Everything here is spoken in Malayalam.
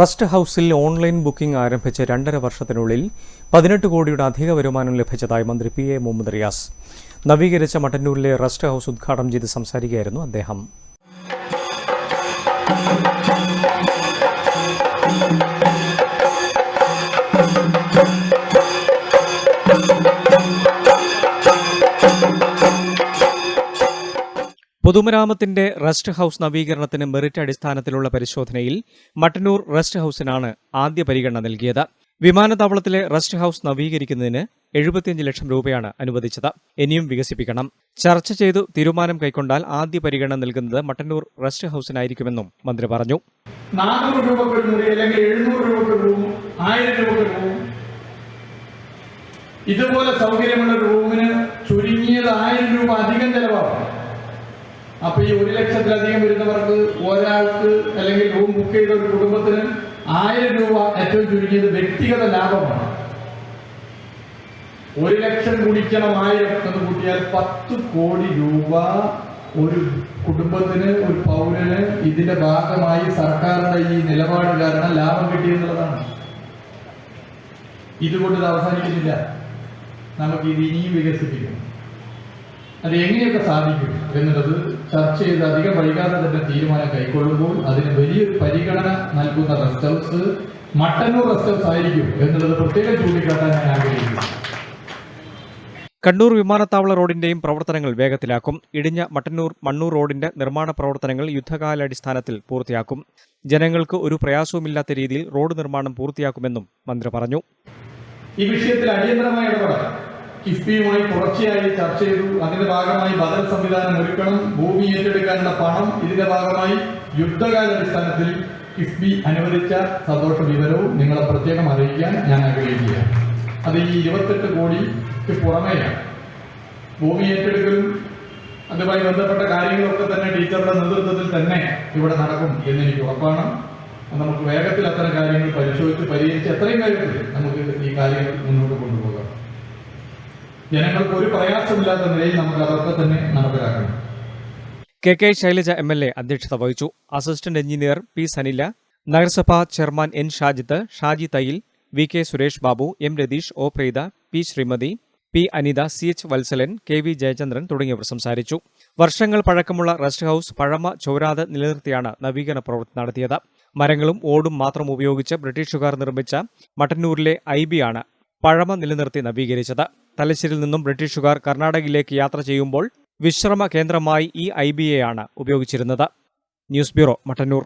റസ്റ്റ് ഹൗസിൽ ഓൺലൈൻ ബുക്കിംഗ് ആരംഭിച്ച് രണ്ടര വർഷത്തിനുള്ളിൽ പതിനെട്ട് കോടിയുടെ അധിക വരുമാനം ലഭിച്ചതായി മന്ത്രി പി എ മുഹമ്മദ് റിയാസ്. നവീകരിച്ച മട്ടന്നൂരിലെ റസ്റ്റ് ഹൗസ് ഉദ്ഘാടനം ചെയ്ത് സംസാരിക്കുകയായിരുന്നു അദ്ദേഹം. പൊതുമരാമത്തിന്റെ റെസ്റ്റ് ഹൌസ് നവീകരണത്തിന് മെറിറ്റ് അടിസ്ഥാനത്തിലുള്ള പരിശോധനയിൽ മട്ടന്നൂർ റെസ്റ്റ് ഹൌസിനാണ് ആദ്യ പരിഗണന നൽകിയത്. വിമാനത്താവളത്തിലെ റെസ്റ്റ് ഹൌസ് നവീകരിക്കുന്നതിന് എഴുപത്തിയഞ്ച് ലക്ഷം രൂപയാണ് അനുവദിച്ചത്. ഇനിയും വികസിപ്പിക്കണം. ചർച്ച ചെയ്തു തീരുമാനം കൈക്കൊണ്ടാൽ ആദ്യ പരിഗണന നൽകുന്നത് മട്ടന്നൂർ റസ്റ്റ് ഹൌസിനായിരിക്കുമെന്നും മന്ത്രി പറഞ്ഞു. അല്ലെങ്കിൽ ഇതുപോലെ സൗകര്യമുള്ള റൂമിന് ചുരുങ്ങിയത് ആയിരം രൂപ അധികം ചെലവാകും. അപ്പൊ ഈ ഒരു ലക്ഷത്തിലധികം വരുന്നവർക്ക് ഒരാൾക്ക് അല്ലെങ്കിൽ റൂം ബുക്ക് ചെയ്ത ഒരു കുടുംബത്തിന് ആയിരം രൂപ ഏറ്റവും ചുരുങ്ങിയത് വ്യക്തിഗത ലാഭമാണ്. ഒരു ലക്ഷം കുടിക്കണം ആയിരം എന്ന് കൂട്ടിയാൽ പത്ത് കോടി രൂപ ഒരു കുടുംബത്തിന് ഒരു പൗരന് ഇതിന്റെ ഭാഗമായി സർക്കാരിന്റെ ഈ നിലപാട് കാരണം ലാഭം കിട്ടിയെന്നുള്ളതാണ് ഇതുകൊണ്ട് ഇത് അവസാനിക്കുന്നില്ല. നമുക്ക് ഇത് ഇനിയും വികസിപ്പിക്കണം അത് എങ്ങനെയൊക്കെ സാധിക്കും എന്നുള്ളത് ചർച്ച ചെയ്ത് അധികം വൈകാതെ തന്നെ തീരുമാനം കൈക്കൊള്ളുമ്പോൾ അതിന് വലിയൊരു പരിഗണന നൽകുന്ന rest house Mattannur rest house ആയിരിക്കും എന്നുള്ളത് പ്രത്യേകം ചൂണ്ടിക്കാട്ടാൻ ഞാൻ ആഗ്രഹിക്കുന്നു. കണ്ണൂർ വിമാനത്താവള റോഡിന്റെയും പ്രവർത്തനങ്ങൾ വേഗത്തിലാക്കും. ഇടിഞ്ഞ മട്ടന്നൂർ മണ്ണൂർ റോഡിന്റെ നിർമ്മാണ പ്രവർത്തനങ്ങൾ യുദ്ധകാലാടിസ്ഥാനത്തിൽ പൂർത്തിയാക്കും. ജനങ്ങൾക്ക് ഒരു പ്രയാസവുമില്ലാത്ത രീതിയിൽ റോഡ് നിർമ്മാണം പൂർത്തിയാക്കുമെന്നും മന്ത്രി പറഞ്ഞു. ഈ വിഷയത്തിൽ അടിയന്തരമായ കിഫ്ബിയുമായി തുടർച്ചയായി ചർച്ച ചെയ്തു. അതിന്റെ ഭാഗമായി ബദൽ സംവിധാനം ഒരുക്കണം. ഭൂമി ഏറ്റെടുക്കാനുള്ള പണം ഇതിന്റെ ഭാഗമായി യുദ്ധകാലാടിസ്ഥാനത്തിൽ കിഫ്ബി അനുവദിച്ച സന്തോഷ വിവരവും നിങ്ങളെ പ്രത്യേകം അറിയിക്കാൻ ഞാൻ ആഗ്രഹിക്കുകയാണ്. അത് ഈ ഇരുപത്തെട്ട് കോടിക്ക് പുറമെയാണ്. ഭൂമി ഏറ്റെടുക്കലും അതുമായി ബന്ധപ്പെട്ട കാര്യങ്ങളൊക്കെ തന്നെ ടീച്ചറുടെ നേതൃത്വത്തിൽ തന്നെ ഇവിടെ നടക്കും എന്ന് എനിക്ക് ഉറപ്പാണ്. നമുക്ക് വേഗത്തിൽ അത്തരം കാര്യങ്ങൾ പരിശോധിച്ച് പരിഹരിച്ച് എത്രയും വേഗത്തിൽ നമുക്ക് ഈ കാര്യങ്ങൾ മുന്നോട്ട് കൊണ്ടുപോകാം. ജനങ്ങൾക്ക് ഒരു പ്രയാസമില്ലാത്ത നിലയിൽ നമുക്ക് അതൊക്കെ തന്നെ നടപ്പിലാക്കണം. K K Shailaja M L A അധ്യക്ഷത വഹിച്ചു. അസിസ്റ്റന്റ് എഞ്ചിനീയർ പി സനില നഗരസഭാ chairman N Shajith Shaji Thayyil V K Suresh Babu M Ratheesh O Preetha P Shrimathi P Anitha C H Vatsalan K V Jayachandran തുടങ്ങിയവർ സംസാരിച്ചു. വർഷങ്ങൾ പഴക്കമുള്ള റെസ്റ്റ് ഹൌസ് പഴമ ചോരാത നിലനിർത്തിയാണ് നവീകരണ പ്രവൃത്തി നടത്തിയത്. മരങ്ങളും ഓടും മാത്രം ഉപയോഗിച്ച് ബ്രിട്ടീഷുകാർ നിർമ്മിച്ച മട്ടന്നൂരിലെ ഐ ബി ആണ് പഴമ നിലനിർത്തി നവീകരിച്ചത്. തലശ്ശേരിയിൽ നിന്നും ബ്രിട്ടീഷുകാർ കർണാടകയിലേക്ക് യാത്ര ചെയ്യുമ്പോൾ വിശ്രമ കേന്ദ്രമായി ഈ ഐ ബി എ ആണ് ഉപയോഗിച്ചിരുന്നത്. News bureau Mattannur.